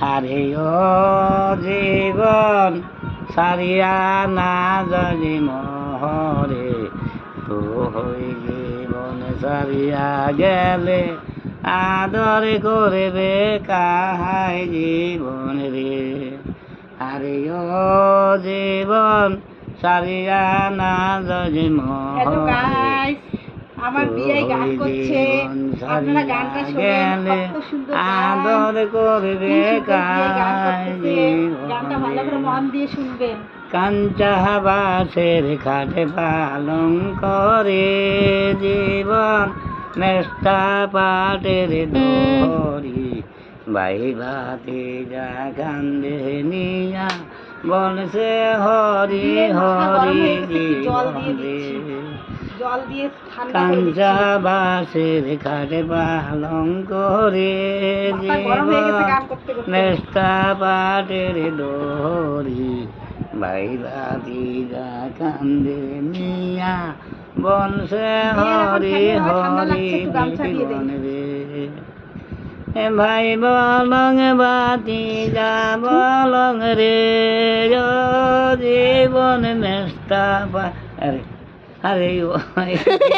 হারে ও জীবন সারিয়া না জানি মহরে। তো হই জীবন সারিয়া গেলে আদর করবে কাহাই জীবন রে? আরে ও জীবন সারিয়া না জানি মহরে। আমার বিয়ে গান করছে। আপনারা গানটা শুনেন কত সুন্দর আদর করবে গানটা ভালো করে মন দিয়ে শুনবেন। পালন করে জীবন মেষ্টা পাটের দরি বাই বাতি যা কান্দে নিয়া বলছে হরি হরি দিচ্ছি। বাসের খাটে পালন করে নেস্তা পাটের দোহরি বাইরা দিদা কান্দে মিয়া। বনসে হরি হরি রে। এ ভাই বলং বাতি যা বলং রে জীবন মেস্তা আরে ও